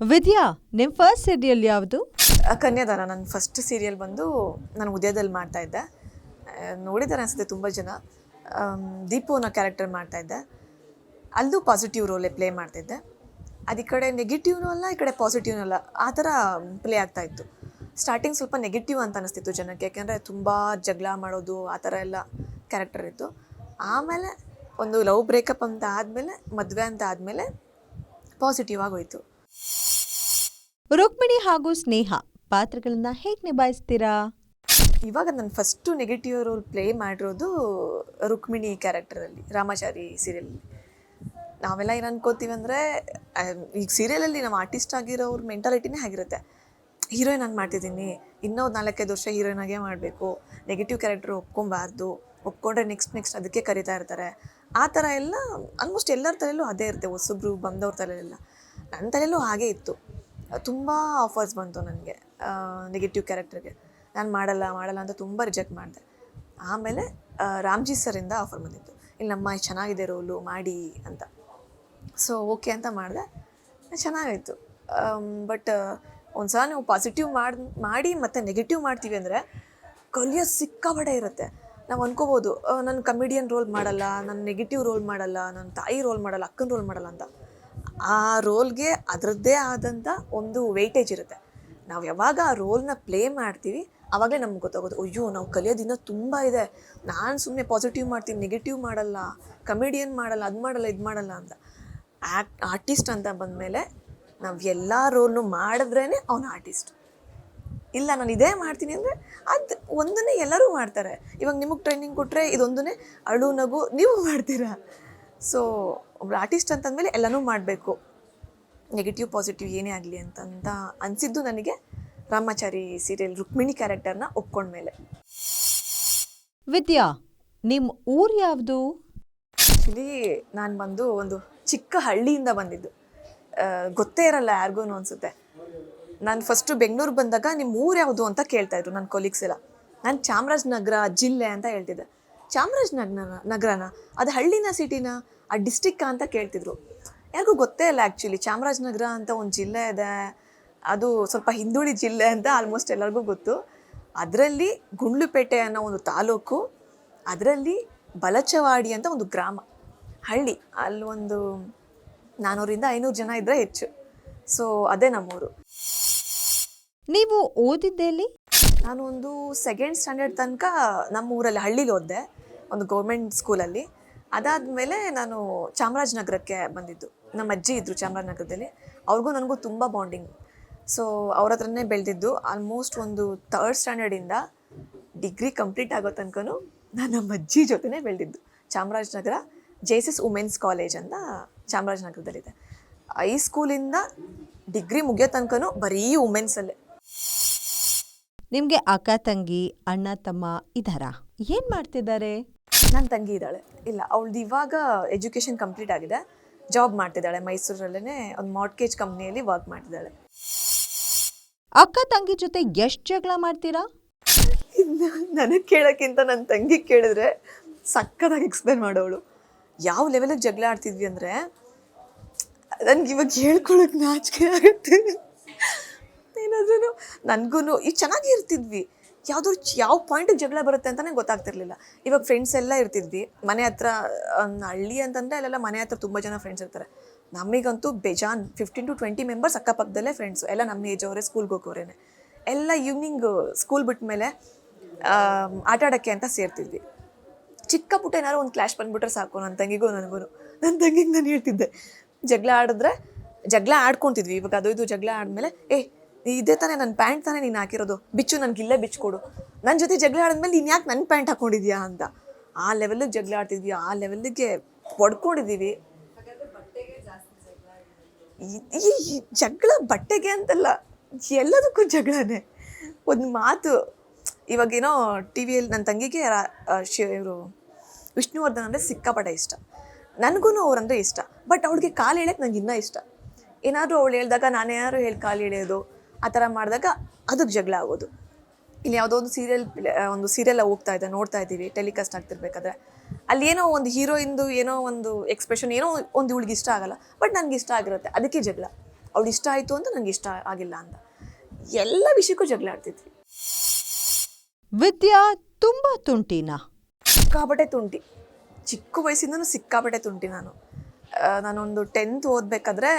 ವಿದ್ಯಾ ನಿಮ್ಮ first serial ಯಾವುದು? ಕನ್ಯಾದಾನ. ನನ್ನ ಫಸ್ಟ್ ಸೀರಿಯಲ್ ಬಂದು ನಾನು ಉದಯದಲ್ಲಿ ಮಾಡ್ತಾ ಇದ್ದೆ. ನೋಡಿದ್ದಾರೆ ಅನಿಸುತ್ತೆ ತುಂಬ ಜನ. ದೀಪು ಅನ್ನೋ ಕ್ಯಾರೆಕ್ಟರ್ ಮಾಡ್ತಾ ಇದ್ದೆ. ಅಲ್ಲೂ ಪಾಸಿಟಿವ್ ರೋಲೇ ಪ್ಲೇ ಮಾಡ್ತಿದ್ದೆ ಅದು ಈ ಕಡೆ ನೆಗೆಟಿವ್ನೂ ಅಲ್ಲ, ಈ ಕಡೆ ಪಾಸಿಟಿವ್ನೂ ಅಲ್ಲ. ಆ ಥರ ಪ್ಲೇ ಆಗ್ತಾ ಇತ್ತು. ಸ್ಟಾರ್ಟಿಂಗ್ ಸ್ವಲ್ಪ ನೆಗೆಟಿವ್ ಅಂತ ಅನಿಸ್ತಿತ್ತು ಜನಕ್ಕೆ. ಯಾಕೆಂದರೆ ತುಂಬ ಜಗಳ ಮಾಡೋದು, ಆ ಥರ ಎಲ್ಲ ಕ್ಯಾರೆಕ್ಟರ್ ಇತ್ತು. ಆಮೇಲೆ ಒಂದು ಲವ್ ಬ್ರೇಕಪ್ ಅಂತ ಆದಮೇಲೆ, ಮದುವೆ ಅಂತ ಆದಮೇಲೆ ಪಾಸಿಟಿವ್ ಆಗೋಯ್ತು ರುಕ್ಮಿಣಿ ಹಾಗೂ ಸ್ನೇಹ, ಪಾತ್ರಗಳನ್ನ ಹೇಗೆ ನಿಭಾಯಿಸ್ತೀರಾ? ಇವಾಗ ನಾನು ಫಸ್ಟು ನೆಗೆಟಿವ್ ರೋಲ್ ಪ್ಲೇ ಮಾಡಿರೋದು ರುಕ್ಮಿಣಿ ಕ್ಯಾರೆಕ್ಟರಲ್ಲಿ ರಾಮಾಚಾರಿ ಸೀರಿಯಲಲ್ಲಿ ನಾವೆಲ್ಲ ಏನು ಅನ್ಕೋತೀವಿ ಅಂದರೆ ಈಗ ಸೀರಿಯಲಲ್ಲಿ ನಾವು ಆರ್ಟಿಸ್ಟ್ ಆಗಿರೋರ್ ಮೆಂಟಾಲಿಟಿನೇ ಆಗಿರುತ್ತೆ. ಹೀರೋಯಿನ್ ಆಗಿ ಮಾಡ್ತಿದ್ದೀನಿ ಇನ್ನೂ ನಾಲ್ಕೈದು ವರ್ಷ ಹೀರೋಯಿನ್ ಆಗೇ ಮಾಡಬೇಕು. ನೆಗೆಟಿವ್ ಕ್ಯಾರೆಕ್ಟರ್ ಒಪ್ಕೊಬಾರ್ದು, ಒಪ್ಕೊಂಡ್ರೆ ನೆಕ್ಸ್ಟ್ ನೆಕ್ಸ್ಟ್ ಅದಕ್ಕೆ ಕರಿತಾ ಇರ್ತಾರೆ. ಆ ಥರ ಎಲ್ಲ ಆಲ್ಮೋಸ್ಟ್ ಎಲ್ಲರ ತಲೆಯಲ್ಲೂ ಅದೇ ಇರುತ್ತೆ, ಹೊಸಬ್ರು ಬಂದವ್ರ ತಲೆಯಲ್ಲೆಲ್ಲ. ನನ್ನ ತಲೆಯಲ್ಲೂ ಹಾಗೆ ಇತ್ತು. ತುಂಬ ಆಫರ್ಸ್ ಬಂತು ನನಗೆ. ನೆಗೆಟಿವ್ ಕ್ಯಾರೆಕ್ಟರ್ಗೆ ನಾನು ಮಾಡಲ್ಲ ಮಾಡಲ್ಲ ಅಂತ ತುಂಬ ರಿಜೆಕ್ಟ್ ಮಾಡಿದೆ. ಆಮೇಲೆ ರಾಮ್ಜಿ ಸರಿಂದ ಆಫರ್ ಬಂದಿತ್ತು. ಇಲ್ಲಿ ನಮ್ಮ ಚೆನ್ನಾಗಿದೆ ರೋಲು, ಮಾಡಿ ಅಂತ. ಸೊ ಓಕೆ ಅಂತ ಮಾಡಿದೆ. ಚೆನ್ನಾಗಿತ್ತು ಬಟ್ ಒಂದು ಸಲ ನೀವು ಪಾಸಿಟಿವ್ ಮಾಡಿ ಮಾಡಿ ಮತ್ತು ನೆಗೆಟಿವ್ ಮಾಡ್ತೀವಿ ಅಂದರೆ ಕಲಿಯೋ ಸಿಕ್ಕಾಬಡೆ ಇರುತ್ತೆ. ನಾವು ಅನ್ಕೋಬೋದು ನಾನು ಕಮಿಡಿಯನ್ ರೋಲ್ ಮಾಡಲ್ಲ, ನಾನು ನೆಗೆಟಿವ್ ರೋಲ್ ಮಾಡಲ್ಲ ನನ್ನ ತಾಯಿ ರೋಲ್ ಮಾಡಲ್ಲ, ಅಕ್ಕನ ರೋಲ್ ಮಾಡಲ್ಲ ಅಂತ. ಆ ರೋಲ್ಗೆ ಅದರದ್ದೇ ಆದಂಥ ಒಂದು ವೆಯ್ಟೇಜ್ ಇರುತ್ತೆ. ನಾವು ಯಾವಾಗ ಆ ರೋಲ್ನ ಪ್ಲೇ ಮಾಡ್ತೀವಿ ಆವಾಗಲೇ ನಮ್ಗೆ ಗೊತ್ತಾಗೋದು, ಅಯ್ಯೋ, ನಾವು ಕಲಿಯೋದಿನ ತುಂಬ ಇದೆ. ನಾನು ಸುಮ್ಮನೆ ಪಾಸಿಟಿವ್ ಮಾಡ್ತೀನಿ ನೆಗೆಟಿವ್ ಮಾಡಲ್ಲ ಕಮಿಡಿಯನ್ ಮಾಡಲ್ಲ, ಅದು ಮಾಡಲ್ಲ, ಇದು ಮಾಡಲ್ಲ ಅಂತ. ಆ್ಯಕ್ಟ್ ಆರ್ಟಿಸ್ಟ್ ಅಂತ ಬಂದಮೇಲೆ ನಾವು ಎಲ್ಲ ರೋಲ್ನು ಮಾಡಿದ್ರೇ ಅವನು ಆರ್ಟಿಸ್ಟ್ ಇಲ್ಲ, ನಾನು ಇದೇ ಮಾಡ್ತೀನಿ ಅಂದರೆ ಅದು ಒಂದನ್ನೇ ಎಲ್ಲರೂ ಮಾಡ್ತಾರೆ. ಇವಾಗ ನಿಮಗೆ ಟ್ರೈನಿಂಗ್ ಕೊಟ್ಟರೆ ಇದೊಂದನ್ನೇ ಅಳು, ನಗು, ನೀವು ಮಾಡ್ತೀರಾ? ಸೊ ಒಬ್ರು ಆರ್ಟಿಸ್ಟ್ ಅಂತಂದಮೇಲೆ ಎಲ್ಲನೂ ಮಾಡಬೇಕು. ನೆಗೆಟಿವ್ ಪಾಸಿಟಿವ್ ಏನೇ ಆಗಲಿ ಅಂತಂತ ಅನಿಸಿದ್ದು ನನಗೆ ರಾಮಾಚಾರಿ ಸೀರಿಯಲ್ ರುಕ್ಮಿಣಿ ಕ್ಯಾರೆಕ್ಟರ್ನ ಒಪ್ಕೊಂಡ್ಮೇಲೆ. ವಿದ್ಯಾ ನಿಮ್ಮ ಊರು ಯಾವುದು? ಇಲ್ಲಿ ನಾನು ಬಂದು ಒಂದು ಚಿಕ್ಕ ಹಳ್ಳಿಯಿಂದ ಬಂದಿದ್ದು. ಗೊತ್ತೇ ಇರಲ್ಲ ಯಾರಿಗೂ ಅನಿಸುತ್ತೆ. ನಾನು ಫಸ್ಟು ಬೆಂಗಳೂರು ಬಂದಾಗ ನಿಮ್ಮ ಊರು ಯಾವುದು ಅಂತ ಕೇಳ್ತಾ ಇದ್ರು ನನ್ನ ಕೊಲೀಗ್ಸ್ ಎಲ್ಲ. ನಾನು ಚಾಮರಾಜನಗರ ಜಿಲ್ಲೆ ಅಂತ ಹೇಳ್ತಿದ್ದೆ. ಚಾಮರಾಜನಗರ ನಗರನ ಅದು ಹಳ್ಳಿನ ಸಿಟಿನ ಆ ಡಿಸ್ಟಿಕ್ಕ ಅಂತ ಕೇಳ್ತಿದ್ರು. ಯಾರಿಗೂ ಗೊತ್ತೇ ಇಲ್ಲ ಆ್ಯಕ್ಚುಲಿ ಚಾಮರಾಜನಗರ ಅಂತ ಒಂದು ಜಿಲ್ಲೆ ಇದೆ. ಅದು ಸ್ವಲ್ಪ ಹಿಂದುಳಿ ಜಿಲ್ಲೆ ಅಂತ ಆಲ್ಮೋಸ್ಟ್ ಎಲ್ಲರಿಗೂ ಗೊತ್ತು. ಅದರಲ್ಲಿ ಗುಂಡ್ಲುಪೇಟೆ ಅನ್ನೋ ಒಂದು ತಾಲೂಕು ಅದರಲ್ಲಿ ಬಲಚವಾಡಿ ಅಂತ ಒಂದು ಗ್ರಾಮ. ಹಳ್ಳಿ ಅಲ್ಲಿ ಒಂದು ನಾನ್ನೂರಿಂದ ಐನೂರು ಜನ ಇದ್ದರೆ ಹೆಚ್ಚು. ಸೊ ಅದೇ ನಮ್ಮೂರು. ನೀವು ಓದಿದ್ದೆಲ್ಲಿ ನಾನು ಒಂದು ಸೆಕೆಂಡ್ ಸ್ಟ್ಯಾಂಡರ್ಡ್ ತನಕ ನಮ್ಮ ಊರಲ್ಲಿ ಹಳ್ಳಿಲಿ ಓದಿದೆ. ಒಂದು ಗೌರ್ಮೆಂಟ್ ಸ್ಕೂಲಲ್ಲಿ ಅದಾದಮೇಲೆ ನಾನು ಚಾಮರಾಜನಗರಕ್ಕೆ ಬಂದಿದ್ದು. ನಮ್ಮ ಅಜ್ಜಿ ಇದ್ದರು ಚಾಮರಾಜನಗರದಲ್ಲಿ. ಅವ್ರಿಗೂ ನನಗೂ ತುಂಬ ಬಾಂಡಿಂಗ್ ಸೊ ಅವ್ರ ಹತ್ರನೇ ಬೆಳೆದಿದ್ದು. ಆಲ್ಮೋಸ್ಟ್ ಒಂದು ತರ್ಡ್ ಸ್ಟ್ಯಾಂಡರ್ಡಿಂದ ಡಿಗ್ರಿ ಕಂಪ್ಲೀಟ್ ಆಗೋ ತನಕ ನಾನು ನಮ್ಮ ಅಜ್ಜಿ ಜೊತೆನೇ ಬೆಳೆದಿದ್ದು. Chamarajanagar J S S women's college ಅಂತ ಚಾಮರಾಜನಗರದಲ್ಲಿದೆ. ಐ ಸ್ಕೂಲಿಂದ ಡಿಗ್ರಿ ಮುಗಿಯೋ ತನಕ ಬರೀ ವುಮೆನ್ಸಲ್ಲೇ ನಿಮಗೆ ಅಕ್ಕ, ತಂಗಿ, ಅಣ್ಣ, ತಮ್ಮ ಇದಾರ ಏನು ಮಾಡ್ತಿದ್ದಾರೆ? ನನ್ನ ತಂಗಿ ಇದ್ದಾಳೆ. ಇಲ್ಲ ಅವಳದು ಇವಾಗ ಎಜುಕೇಷನ್ ಕಂಪ್ಲೀಟ್ ಆಗಿದೆ. ಜಾಬ್ ಮಾಡ್ತಿದ್ದಾಳೆ ಮೈಸೂರಲ್ಲೇ ಒಂದು ಮಾರ್ಟ್ಗೇಜ್ ಕಂಪ್ನಿಯಲ್ಲಿ ವರ್ಕ್ ಮಾಡ್ತಿದ್ದಾಳೆ. ಅಕ್ಕ ತಂಗಿ ಜೊತೆ ಎಷ್ಟು ಜಗಳ ಮಾಡ್ತೀರಾ? ನನಗೆ ಕೇಳೋಕ್ಕಿಂತ ನನ್ನ ತಂಗಿ ಕೇಳಿದ್ರೆ ಸಕ್ಕತ್ತಾಗಿ ಎಕ್ಸ್ಪ್ಲೇನ್ ಮಾಡೋಳು ಯಾವ ಲೆವೆಲಿಗೆ ಜಗಳ ಆಡ್ತಿದ್ವಿ ಅಂದರೆ ನನಗೆ ಇವಾಗ ಹೇಳ್ಕೊಳಕ್ಕೆ ನಾಚಿಕೆ ಆಗುತ್ತೆ. ಏನಾದ್ರೂ ನನಗೂ ಈ ಚೆನ್ನಾಗಿ ಇರ್ತಿದ್ವಿ. ಯಾವುದೋ ಯಾವ ಪಾಯಿಂಟಿಗೆ ಜಗಳ ಬರುತ್ತೆ ಅಂತಲೇ ಗೊತ್ತಾಗ್ತಿರ್ಲಿಲ್ಲ. ಇವಾಗ ಫ್ರೆಂಡ್ಸ್ ಎಲ್ಲ ಇರ್ತಿದ್ವಿ. ಮನೆ ಹತ್ರ ಹಳ್ಳಿ ಅಂತಂದರೆ ಅಲ್ಲೆಲ್ಲ ಮನೆ ಹತ್ರ ತುಂಬ ಜನ ಫ್ರೆಂಡ್ಸ್ ಇರ್ತಾರೆ. ನಮಗಂತೂ ಬೇಜಾನ್ ಫಿಫ್ಟೀನ್ ಟು ಟ್ವೆಂಟಿ ಮೆಂಬರ್ಸ್ ಅಕ್ಕಪಕ್ಕದಲ್ಲೇ ಫ್ರೆಂಡ್ಸು ಎಲ್ಲ ನಮ್ಮ ಏಜ್ ಅವರೇ ಸ್ಕೂಲ್ಗೆ ಹೋಗೋರೇನೆ. ಎಲ್ಲ ಈವ್ನಿಂಗ್ ಸ್ಕೂಲ್ ಬಿಟ್ಟ ಮೇಲೆ ಆಟ ಆಡೋಕ್ಕೆ ಅಂತ ಸೇರ್ತಿದ್ವಿ. ಚಿಕ್ಕ ಪುಟ್ಟ ಏನಾದ್ರು ಒಂದು ಕ್ಲಾಶ್ ಬಂದ್ಬಿಟ್ರೆ ಸಾಕು ನನ್ನ ತಂಗಿಗೂ ನನಗೂ ನನ್ನ ತಂಗಿಗೆ ನಾನು ಹೇಳ್ತಿದ್ದೆ, ಜಗಳ ಆಡಿದ್ರೆ ಜಗಳ ಆಡ್ಕೊತಿದ್ವಿ. ಇವಾಗ ಅದು ಇದು ಜಗಳ ಆದಮೇಲೆ ಏ ಇದೇ ತಾನೇ ನನ್ನ ಪ್ಯಾಂಟ್ ತಾನೇ ನೀನು ಹಾಕಿರೋದು. ಬಿಚ್ಚು, ನನಗೆ ಇಲ್ಲೇ ನನ್ನ ಜೊತೆ ಜಗಳ ಆಡಿದ್ಮೇಲೆ ನೀನು ಯಾಕೆ ನನ್ನ ಪ್ಯಾಂಟ್ ಹಾಕೊಂಡಿದ್ಯಾ ಅಂತ. ಆ ಲೆವೆಲಿಗೆ ಜಗಳ ಆಡ್ತಿದ್ವಿ, ಆ ಲೆವೆಲಿಗೆ ಪಡ್ಕೊಂಡಿದ್ದೀವಿ ಈ- ಜಗಳ ಬಟ್ಟೆಗೆ ಅಂತಲ್ಲ, ಎಲ್ಲದಕ್ಕೂ ಜಗಳನೇ. ಒಂದು ಮಾತು ಇವಾಗೇನೋ ಟಿ ವಿಯಲ್ಲಿ ನನ್ನ ತಂಗಿಗೆ ಇವರು ವಿಷ್ಣುವರ್ಧನ್ ಅಂದರೆ ಸಿಕ್ಕಾಪಟ್ಟೆ ಇಷ್ಟ. ನನಗೂ ಅವ್ರಂದರೆ ಇಷ್ಟ. ಬಟ್ ಅವಳಿಗೆ ಕಾಲು ಹೇಳಕ್ಕೆ ನನಗೆ ಇನ್ನೂ ಇಷ್ಟ. ಏನಾದರೂ ಅವಳು ಹೇಳಿದಾಗ ನಾನೇನಾದ್ರು ಹೇಳಿ ಕಾಲು ಎಳೆಯೋದು? ಆ ಥರ ಮಾಡಿದಾಗ ಅದಕ್ಕೆ ಜಗಳ ಆಗೋದು. ಇಲ್ಲಿ ಯಾವುದೋ ಒಂದು ಸೀರಿಯಲ್ ಒಂದು ಸೀರಿಯಲ್ ಹೋಗ್ತಾ ಇದೆ ನೋಡ್ತಾ ಇದ್ದೀವಿ ಟೆಲಿಕಾಸ್ಟ್ ಆಗ್ತಿರ್ಬೇಕಾದ್ರೆ. ಅಲ್ಲಿ ಏನೋ ಒಂದು ಹೀರೋಯಿಂದು ಏನೋ ಒಂದು ಎಕ್ಸ್ಪ್ರೆಷನ್ ಏನೋ ಒಂದು ಇವಳಿಗೆ ಇಷ್ಟ ಆಗಲ್ಲ. ಬಟ್ ನನಗೆ ಇಷ್ಟ ಆಗಿರುತ್ತೆ ಅದಕ್ಕೆ ಜಗಳ. ಅವಳು ಇಷ್ಟ ಆಯಿತು ಅಂತ ನನಗೆ ಇಷ್ಟ ಆಗಿಲ್ಲ ಅಂತ. ಎಲ್ಲ ವಿಷಯಕ್ಕೂ ಜಗಳ ಆಡ್ತಿದ್ವಿ. ವಿದ್ಯಾ ತುಂಬ ತುಂಟಿನ? ಸಿಕ್ಕಾಪಟ್ಟೆ ತುಂಟಿ. ಚಿಕ್ಕ ವಯಸ್ಸಿಂದನೂ ಸಿಕ್ಕಾಪಟ್ಟೆ ತುಂಟಿ ನಾನು. ನಾನೊಂದು ಟೆಂತ್ ಓದಬೇಕಾದ್ರೆ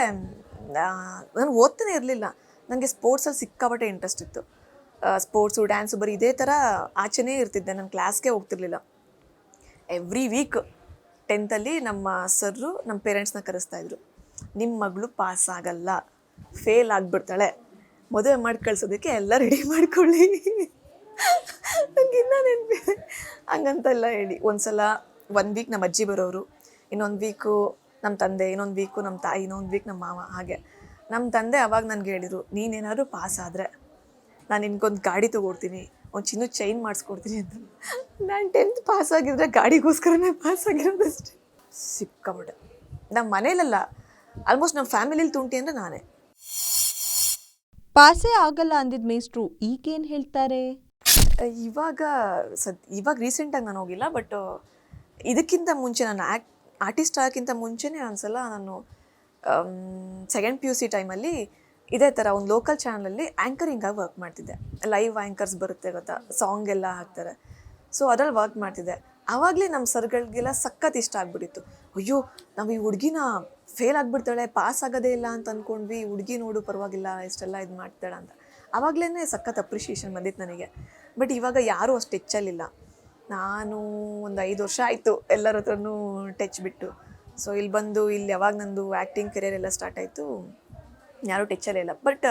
ನಾನು ಓದ್ತಾನೆ ಇರಲಿಲ್ಲ. ನನಗೆ ಸ್ಪೋರ್ಟ್ಸಲ್ಲಿ ಸಿಕ್ಕಾಪಟ್ಟೆ ಇಂಟ್ರೆಸ್ಟ್ ಇತ್ತು. ಸ್ಪೋರ್ಟ್ಸು ಡ್ಯಾನ್ಸು ಬರೀ ಇದೇ ಥರ ಆಚೆನೇ ಇರ್ತಿದ್ದೆ. ನಾನು ಕ್ಲಾಸ್ಗೆ ಹೋಗ್ತಿರ್ಲಿಲ್ಲ. ಎವ್ರಿ ವೀಕ್ ಟೆಂತಲ್ಲಿ ನಮ್ಮ ಸರ್ರು ನಮ್ಮ ಪೇರೆಂಟ್ಸ್ನ ಕರೆಸ್ತಾ ಇದ್ರು. ನಿಮ್ಮ ಮಗಳು ಪಾಸ್ ಆಗಲ್ಲ. ಫೇಲ್ ಆಗಿಬಿಡ್ತಾಳೆ. ಮದುವೆ ಮಾಡಿ ಕಳ್ಸೋದಕ್ಕೆ ಎಲ್ಲ ರೆಡಿ ಮಾಡ್ಕೊಳ್ಳಿ. ನನಗೆ ಇನ್ನೂ ನೆನಪಿದೆ. ಹಂಗಂತೆಲ್ಲ ಹೇಳಿ. ಒಂದ್ಸಲ ಒಂದು ವೀಕ್ ನಮ್ಮ ಅಜ್ಜಿ ಬರೋರು, ಇನ್ನೊಂದು ವೀಕು ನಮ್ಮ ತಂದೆ, ಇನ್ನೊಂದು ವೀಕು ನಮ್ಮ ತಾಯಿ, ಇನ್ನೊಂದು ವೀಕ್ ನಮ್ಮ ಮಾವ, ಹಾಗೆ. ನಮ್ಮ ತಂದೆ ಅವಾಗ ನನಗೆ ಹೇಳಿದರು ನೀನೇನಾದ್ರು ಪಾಸ್ ಆದರೆ ನಾನು ನಿನ್ಗೊಂದು ಗಾಡಿ ತೊಗೊಡ್ತೀನಿ ಒಂದು ಚಿನ್ನ ಚೈನ್ ಮಾಡಿಸ್ಕೊಡ್ತೀನಿ ಅಂತ. ನಾನು ಟೆಂತ್ ಪಾಸ್ ಆಗಿದ್ರೆ ಗಾಡಿಗೋಸ್ಕರನೇ ಪಾಸ್ ಆಗಿರೋದಷ್ಟೇ. ಸಿಕ್ಕಾಬಿಟ್ಟೆ ನಮ್ಮ ಮನೇಲಲ್ಲ ಆಲ್ಮೋಸ್ಟ್ ನಮ್ಮ ಫ್ಯಾಮಿಲಿಲಿ ತುಂಟಿ ಅಂದರೆ ನಾನೇ. ಪಾಸೇ ಆಗಲ್ಲ ಅಂದಿದ್ದ ಮೇಸ್ಟ್ರು ಈಗೇನು ಹೇಳ್ತಾರೆ? ಇವಾಗ ಸದ್ ಇವಾಗ ರೀಸೆಂಟಾಗಿ ನಾನು ಹೋಗಿಲ್ಲ ಬಟ್ ಇದಕ್ಕಿಂತ ಮುಂಚೆ ನಾನು ಆ್ಯಕ್ ಆರ್ಟಿಸ್ಟ್ ಆಗೋಕ್ಕಿಂತ ಮುಂಚೆನೇ ಒಂದ್ಸಲ ನಾನು ಸೆಕೆಂಡ್ ಪಿ ಯು ಸಿ ಟೈಮಲ್ಲಿ ಇದೇ ಥರ ಒಂದು ಲೋಕಲ್ ಚಾನಲಲ್ಲಿ ಆ್ಯಂಕರಿಂಗಾಗಿ ವರ್ಕ್ ಮಾಡ್ತಿದ್ದೆ. ಲೈವ್ ಆ್ಯಂಕರ್ಸ್ ಬರುತ್ತೆ ಗೊತ್ತಾ? ಸಾಂಗ್ ಎಲ್ಲ ಹಾಕ್ತಾರೆ. ಸೊ ಅದ್ರಲ್ಲಿ ವರ್ಕ್ ಮಾಡ್ತಿದ್ದೆ. ಆವಾಗಲೇ ನಮ್ಮ ಸರ್ಗಳಿಗೆಲ್ಲ ಸಖತ್ ಇಷ್ಟ ಆಗ್ಬಿಟ್ಟಿತ್ತು. ಅಯ್ಯೋ, ನಾವು ಈ ಹುಡುಗಿನ ಫೇಲ್ ಆಗಿಬಿಡ್ತಾಳೆ ಪಾಸ್ ಆಗೋದೇ ಇಲ್ಲ ಅಂತ ಅಂದ್ಕೊಂಡ್ವಿ ಹುಡುಗಿ ನೋಡು ಪರವಾಗಿಲ್ಲ, ಇಷ್ಟೆಲ್ಲ ಇದು ಮಾಡ್ತಾಳೆ ಅಂತ. ಆವಾಗಲೇ ಸಖತ್ ಅಪ್ರಿಷಿಯೇಷನ್ ಬಂದಿತ್ತು ನನಗೆ. ಬಟ್ ಇವಾಗ ಯಾರೂ ಅಷ್ಟು ಟೆಚ್ಚಲ್ಲಿಲ್ಲ ನಾನು ಒಂದು ಐದು ವರ್ಷ ಆಯಿತು ಎಲ್ಲರ ಹತ್ರನೂ ಟಚ್ ಬಿಟ್ಟು. ಸೊ ಇಲ್ಲಿ ಬಂದು ಇಲ್ಲಿ ಯಾವಾಗ ನಂದು ಆ್ಯಕ್ಟಿಂಗ್ ಕೆರಿಯರ್ ಎಲ್ಲ ಸ್ಟಾರ್ಟ್ ಆಯಿತು. ಯಾರೂ ಟೆಚ್ಚಲೇ ಇಲ್ಲ. ಬಟ್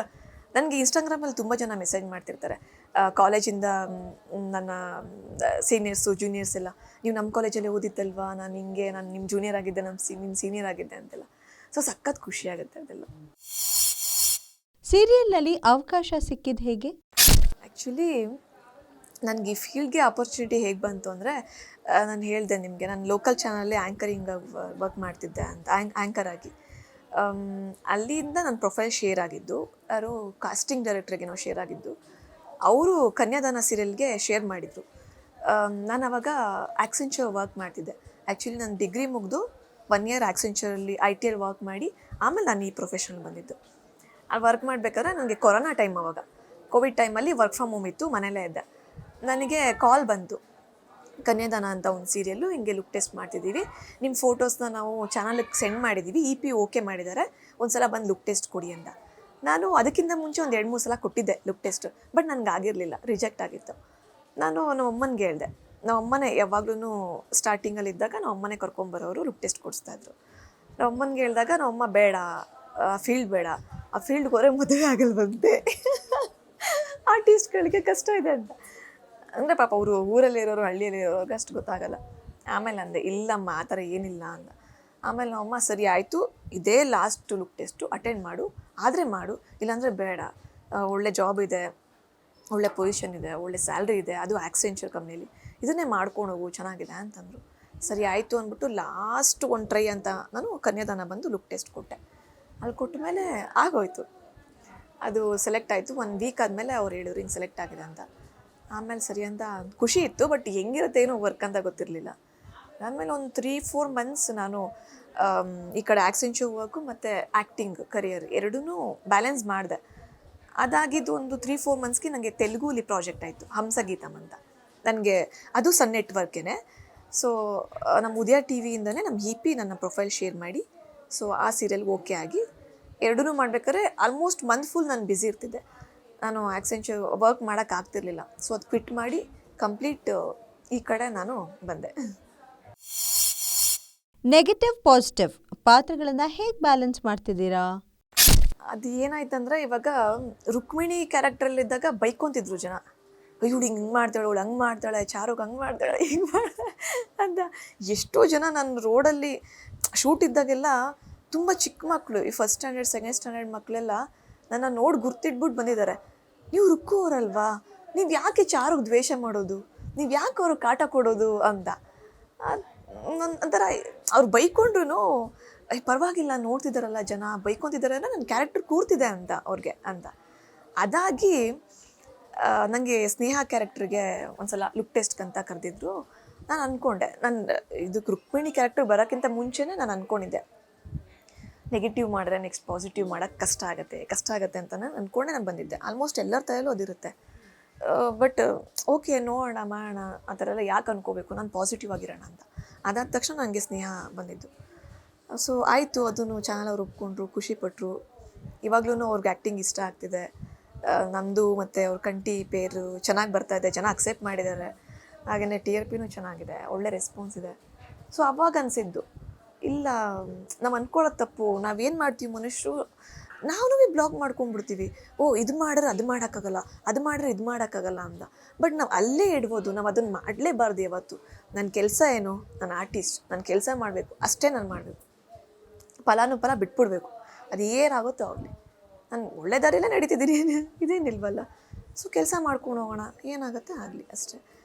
ನನಗೆ ಇನ್ಸ್ಟಾಗ್ರಾಮಲ್ಲಿ ತುಂಬ ಜನ ಮೆಸೇಜ್ ಮಾಡ್ತಿರ್ತಾರೆ. ಕಾಲೇಜಿಂದ ನನ್ನ ಸೀನಿಯರ್ಸು ಜೂನಿಯರ್ಸ್ ಎಲ್ಲ ನೀವು ನಮ್ಮ ಕಾಲೇಜಲ್ಲಿ ಓದಿದ್ದಲ್ವಾ? ನಾನು ಹಿಂಗೆ ನಾನು ನಿಮ್ಮ ಜೂನಿಯರ್ ಆಗಿದ್ದೆ ನಮ್ಮ ಸಿ ನಿಮ್ಮ ಸೀನಿಯರ್ ಆಗಿದ್ದೆ ಅಂತೆಲ್ಲ. ಸೊ ಸಖತ್ ಖುಷಿ ಆಗುತ್ತೆ ಅದೆಲ್ಲ. ಸೀರಿಯಲ್ನಲ್ಲಿ ಅವಕಾಶ ಸಿಕ್ಕಿದ್ದು ಹೇಗೆ? ಆ್ಯಕ್ಚುಲಿ ನನಗೆ ಈ ಫೀಲ್ಡ್ಗೆ ಆಪರ್ಚುನಿಟಿ ಹೇಗೆ ಬಂತು ಅಂದರೆ ನಾನು ಹೇಳಿದೆ ನಿಮಗೆ, ನಾನು ಲೋಕಲ್ ಚಾನಲಲ್ಲಿ ಆ್ಯಂಕರಿಂಗ್ ವರ್ಕ್ ಮಾಡ್ತಿದ್ದೆ ಅಂತ ಆ್ಯಂಕ್ ಆ್ಯಂಕರ್ ಆಗಿ. ಅಲ್ಲಿಂದ ನನ್ನ ಪ್ರೊಫೈಲ್ ಶೇರ್ ಆಗಿದ್ದು, ಯಾರು ಕಾಸ್ಟಿಂಗ್ ಡೈರೆಕ್ಟ್ರಿಗೇನೋ ಶೇರ್ ಆಗಿದ್ದು, ಅವರು ಕನ್ಯಾದಾನ ಸೀರಿಯಲ್ಗೆ ಶೇರ್ ಮಾಡಿದರು. ನಾನು ಅವಾಗ ಆ್ಯಕ್ಸೆಂಚರ್ ವರ್ಕ್ ಮಾಡ್ತಿದ್ದೆ. ಆ್ಯಕ್ಚುಲಿ ನಾನು ಡಿಗ್ರಿ ಮುಗಿದು ಒನ್ ಇಯರ್ ಆ್ಯಕ್ಸೆಂಚರಲ್ಲಿ ಐ ಟಿ ಎಲ್ ವರ್ಕ್ ಮಾಡಿ, ಆಮೇಲೆ ನಾನು ಈ ಪ್ರೊಫೆಷನಲ್ ಬಂದಿದ್ದು. ಅಲ್ಲಿ ವರ್ಕ್ ಮಾಡಬೇಕಾದ್ರೆ ನನಗೆ ಕೊರೋನಾ ಟೈಮ್ ಅವಾಗ. ಕೋವಿಡ್ ಟೈಮಲ್ಲಿ ವರ್ಕ್ ಫ್ರಮ್ ಹೋಮ್ ಇತ್ತು ಮನೆಯಲ್ಲೇ ಇದ್ದೆ. ನನಗೆ ಕಾಲ್ ಬಂತು. ಕನ್ಯಾದಾನ ಅಂತ ಒಂದು ಸೀರಿಯಲ್ಲು ಹಿಂಗೆ ಲುಕ್ ಟೆಸ್ಟ್ ಮಾಡ್ತಿದ್ದೀವಿ. ನಿಮ್ಮ ಫೋಟೋಸ್ನ ನಾವು ಚಾನಲ್ಗೆ ಸೆಂಡ್ ಮಾಡಿದ್ದೀವಿ ಇ ಪಿ ಓಕೆ ಮಾಡಿದ್ದಾರೆ. ಒಂದು ಸಲ ಬಂದು ಲುಕ್ ಟೆಸ್ಟ್ ಕೊಡಿ ಅಂತ. ನಾನು ಅದಕ್ಕಿಂತ ಮುಂಚೆ ಒಂದು ಎರಡು ಮೂರು ಸಲ ಕೊಟ್ಟಿದ್ದೆ ಲುಕ್ ಟೆಸ್ಟ್ ಬಟ್ ನನಗೆ ಆಗಿರಲಿಲ್ಲ. ರಿಜೆಕ್ಟ್ ಆಗಿತ್ತು. ನಾನು ನಮ್ಮ ಅಮ್ಮನಿಗೆ ಹೇಳಿದೆ. ನಮ್ಮ ಅಮ್ಮನೇ ಯಾವಾಗ್ಲೂ ಸ್ಟಾರ್ಟಿಂಗಲ್ಲಿ ಇದ್ದಾಗ ನಮ್ಮ ಅಮ್ಮನೇ ಕರ್ಕೊಂಬರೋರು ಲುಕ್ ಟೆಸ್ಟ್ ಕೊಡಿಸ್ತಾಯಿದ್ರು ನಮ್ಮ ಅಮ್ಮನಿಗೆ ಹೇಳಿದಾಗ, ನಮ್ಮ ಅಮ್ಮ ಬೇಡ. ಫೀಲ್ಡ್ ಬೇಡ. ಆ ಫೀಲ್ಡ್ಗೆ ಹೊರೆ ಮದುವೆ ಆಗಲ್ವಂತೆ. ಆರ್ಟಿಸ್ಟ್ಗಳಿಗೆ ಕಷ್ಟ ಇದೆ ಅಂತ. ಅಂದರೆ ಪಾಪ ಅವರು ಊರಲ್ಲಿ ಇರೋರು, ಹಳ್ಳಿಯಲ್ಲಿ ಇರೋರಿಗೆ ಅಷ್ಟು ಗೊತ್ತಾಗಲ್ಲ. ಆಮೇಲೆ ಅಂದೆ ಇಲ್ಲಮ್ಮ, ಆ ಥರ ಏನಿಲ್ಲ ಅಂದ. ಆಮೇಲೆ ನಮ್ಮಮ್ಮ ಸರಿ ಆಯಿತು, ಇದೇ ಲಾಸ್ಟ್ ಲುಕ್ ಟೆಸ್ಟು ಅಟೆಂಡ್ ಮಾಡು, ಆದರೆ ಮಾಡು, ಇಲ್ಲಾಂದರೆ ಬೇಡ. ಒಳ್ಳೆ ಜಾಬ್ ಇದೆ, ಒಳ್ಳೆ ಪೊಸಿಷನ್ ಇದೆ, ಒಳ್ಳೆ ಸ್ಯಾಲ್ರಿ ಇದೆ, ಅದು ಆಕ್ಸೆಂಚರ್ ಕಂಪ್ನಿಲಿ ಇದನ್ನೇ ಮಾಡ್ಕೊಂಡು ಹೋಗು, ಚೆನ್ನಾಗಿದೆ ಅಂತಂದರು. ಸರಿ ಆಯಿತು ಅಂದ್ಬಿಟ್ಟು ಲಾಸ್ಟ್ ಒಂದು ಟ್ರೈ ಅಂತ ನಾನು ಕನ್ಯಾದಾನ ಬಂದು ಲುಕ್ ಟೆಸ್ಟ್ ಕೊಟ್ಟೆ. ಅಲ್ಲಿ ಕೊಟ್ಟ ಮೇಲೆ ಆಗೋಯ್ತು. ಅದು ಸೆಲೆಕ್ಟ್ ಆಯಿತು, ಒಂದು ವೀಕ್ ಆದಮೇಲೆ ಅವ್ರು ಹೇಳಿದ್ರು ಹಿಂಗೆ ಸೆಲೆಕ್ಟ್ ಆಗಿದೆ ಅಂತ. ಆಮೇಲೆ ಸರಿ ಅಂತ ಖುಷಿ ಇತ್ತು ಬಟ್ ಹೆಂಗಿರುತ್ತೆ ಏನೋ ವರ್ಕ್ ಅಂತ ಗೊತ್ತಿರಲಿಲ್ಲ. ಆಮೇಲೆ ಒಂದು ತ್ರೀ ಫೋರ್ ಮಂತ್ಸ್ ನಾನು ಈ ಕಡೆ ಆ್ಯಕ್ಸೆಂಚರ್ ವರ್ಕು ಮತ್ತು ಆ್ಯಕ್ಟಿಂಗ್ ಕರಿಯರ್ ಎರಡೂ ಬ್ಯಾಲೆನ್ಸ್ ಮಾಡಿದೆ. ಅದಾಗಿದ್ದು ಒಂದು ತ್ರೀ ಫೋರ್ ಮಂತ್ಸ್ಗೆ ನನಗೆ ತೆಲುಗುಲಿ ಪ್ರಾಜೆಕ್ಟ್ ಆಯಿತು, ಹಂಸಗೀತಮ್ ಅಂತ. ನನಗೆ ಅದು ಸನ್ ನೆಟ್ವರ್ಕೇನೆ ಸೊ ನಮ್ಮ ಉದಯ ಟಿ ವಿಯಿಂದನೇ ನಮ್ಮ ಇ ಪಿ ನನ್ನ ಪ್ರೊಫೈಲ್ ಶೇರ್ ಮಾಡಿ ಸೊ ಆ ಸೀರಿಯಲ್ ಓಕೆ ಆಗಿ ಎರಡೂ ಮಾಡಬೇಕಾದ್ರೆ ಆಲ್ಮೋಸ್ಟ್ ಮಂತ್ ಫುಲ್ ನಾನು ಬ್ಯುಸಿ ಇರ್ತಿದ್ದೆ. ನಾನು ಆ್ಯಕ್ಸೆಂಚರ್ ವರ್ಕ್ ಮಾಡೋಕ್ಕಾಗ್ತಿರ್ಲಿಲ್ಲ ಸೊ ಅದು ಕ್ವಿಟ್ ಮಾಡಿ ಕಂಪ್ಲೀಟ್ ಈ ಕಡೆ ನಾನು ಬಂದೆ. ನೆಗೆಟಿವ್ ಪಾಸಿಟಿವ್ ಪಾತ್ರಗಳನ್ನು ಹೇಗೆ ಬ್ಯಾಲೆನ್ಸ್ ಮಾಡ್ತಿದ್ದೀರಾ? ಅದು ಏನಾಯ್ತಂದ್ರೆ ಇವಾಗ ರುಕ್ಮಿಣಿ ಕ್ಯಾರೆಕ್ಟ್ರಲ್ಲಿದ್ದಾಗ ಬೈಕೊಂತಿದ್ರು ಜನ. ಇವಳು ಹಿಂಗೆ ಮಾಡ್ತಾಳೆ ಇವಳು ಹಂಗೆ ಮಾಡ್ತಾಳೆ ಚಾರುಗ್ ಹಂಗೆ ಮಾಡ್ತಾಳೆ ಹಿಂಗೆ ಮಾಡ್ತಾಳೆ ಅಂತ ಎಷ್ಟೋ ಜನ ನನ್ನ ರೋಡಲ್ಲಿ ಶೂಟ್ ಇದ್ದಾಗೆಲ್ಲ ತುಂಬ ಚಿಕ್ಕ ಮಕ್ಕಳು ಈ ಫಸ್ಟ್ ಸ್ಟ್ಯಾಂಡರ್ಡ್ ಸೆಕೆಂಡ್ ಸ್ಟ್ಯಾಂಡರ್ಡ್ ಮಕ್ಕಳೆಲ್ಲ ನನ್ನ ನೋಡಿ ಗುರ್ತಿಟ್ಬಿಟ್ಟು ಬಂದಿದ್ದಾರೆ. ನೀವು ರುಕ್ಕೋರಲ್ವಾ ನೀವು ಯಾಕೆ ಚಾರಿಗೆ ದ್ವೇಷ ಮಾಡೋದು? ನೀವು ಯಾಕೆ ಅವ್ರಿಗೆ ಕಾಟ ಕೊಡೋದು ಅಂತ? ಒಂಥರ ಅವ್ರು ಬೈಕೊಂಡ್ರು ಪರವಾಗಿಲ್ಲ ನೋಡ್ತಿದ್ದಾರಲ್ಲ ಜನ ಬೈಕೊಂತಿದ್ದಾರೆ ಅಂದರೆ ನನ್ನ ಕ್ಯಾರೆಕ್ಟರ್ ಕೂರ್ತಿದೆ ಅಂತ ಅವ್ರಿಗೆ, ಅಂತ. ಅದಾಗಿ ನನಗೆ ಸ್ನೇಹ ಕ್ಯಾರೆಕ್ಟ್ರಿಗೆ ಒಂದ್ಸಲ ಲುಕ್ ಟೆಸ್ಟ್ ಅಂತ ಕರೆದಿದ್ರು. ನಾನು ಅಂದ್ಕೊಂಡೆ ನನ್ನ ಇದಕ್ಕೆ ರುಕ್ಮಿಣಿ ಕ್ಯಾರೆಕ್ಟರ್ ಬರೋಕ್ಕಿಂತ ಮುಂಚೆನೇ ನಾನು ಅಂದ್ಕೊಂಡಿದ್ದೆ ನೆಗೆಟಿವ್ ಮಾಡಿದ್ರೆ ನೆಕ್ಸ್ಟ್ ಪಾಸಿಟಿವ್ ಮಾಡೋಕ್ಕೆ ಕಷ್ಟ ಆಗುತ್ತೆ. ಕಷ್ಟ ಆಗುತ್ತೆ ಅಂತ ನಾನು ಅಂದ್ಕೊಂಡೆ ನಾನು ಬಂದಿದ್ದೆ. ಆಲ್ಮೋಸ್ಟ್ ಎಲ್ಲರ ತಲೆಯಲ್ಲೂ ಅದಿರುತ್ತೆ. ಬಟ್ ಓಕೆ ನೋಡೋಣ, ಮಾಡೋಣ, ಆ ಥರ ಎಲ್ಲ ಯಾಕೆ ಅನ್ಕೋಬೇಕು? ನಾನು ಪಾಸಿಟಿವ್ ಆಗಿರೋಣ ಅಂತ. ಅದಾದ ತಕ್ಷಣ ನನಗೆ ಸ್ನೇಹ ಬಂದಿದ್ದು. ಸೊ ಆಯಿತು, ಅದನ್ನು ಚಾನಲ್ ಅವ್ರು ಒಪ್ಕೊಂಡ್ರು ಖುಷಿಪಟ್ಟರು ಇವಾಗ್ಲೂ ಅವ್ರಿಗೆ ಆ್ಯಕ್ಟಿಂಗ್ ಇಷ್ಟ ಆಗ್ತಿದೆ. ನಮ್ಮದು ನಂದು ಮತ್ತು ಅವ್ರ ಕಂಟಿ ಪೇರು ಚೆನ್ನಾಗಿ ಬರ್ತಾ ಇದೆ, ಜನ ಅಕ್ಸೆಪ್ಟ್ ಮಾಡಿದ್ದಾರೆ. ಹಾಗೆಯೇ ಟಿ ಆರ್ ಪಿನೂ ಚೆನ್ನಾಗಿದೆ, ಒಳ್ಳೆ ರೆಸ್ಪಾನ್ಸ್ ಇದೆ. ಸೊ ಅವಾಗ ಅನಿಸಿದ್ದು. ಇಲ್ಲ, ನಾವು ಅಂದ್ಕೊಳ್ಳೋದು ತಪ್ಪು. ನಾವೇನು ಮಾಡ್ತೀವಿ ಮನುಷ್ಯರು ನಾವು ಬ್ಲಾಗ್ ಮಾಡ್ಕೊಂಡ್ಬಿಡ್ತೀವಿ. ಓ, ಇದು ಮಾಡಿದ್ರೆ ಅದು ಮಾಡೋಕ್ಕಾಗಲ್ಲ, ಅದು ಮಾಡ್ರೆ ಇದು ಮಾಡೋಕ್ಕಾಗಲ್ಲ ಅಂತ ಬಟ್ ನಾವು ಅಲ್ಲೇ ಇಡ್ಬೋದು, ನಾವು ಅದನ್ನು ಮಾಡಲೇಬಾರ್ದು ಯಾವತ್ತು. ನನ್ನ ಕೆಲಸ ಏನು? ನಾನು ಆರ್ಟಿಸ್ಟ್ ನಾನು ಕೆಲಸ ಮಾಡಬೇಕು. ಅಷ್ಟೇ ನಾನು ಮಾಡಬೇಕು. ಫಲಾನುಫಲ ಬಿಟ್ಬಿಡ್ಬೇಕು. ಅದು ಏನಾಗುತ್ತೋ ಆಗಲಿ. ನಾನು ಒಳ್ಳೆ ದಾರಿಯಲ್ಲೇ ನಡೀತಿದ್ದೀನಿ. ಇದೇನಿಲ್ವಲ್ಲ? ಸೊ ಕೆಲಸ ಮಾಡ್ಕೊಂಡು ಹೋಗೋಣ. ಏನಾಗುತ್ತೆ ಆಗಲಿ ಅಷ್ಟೇ.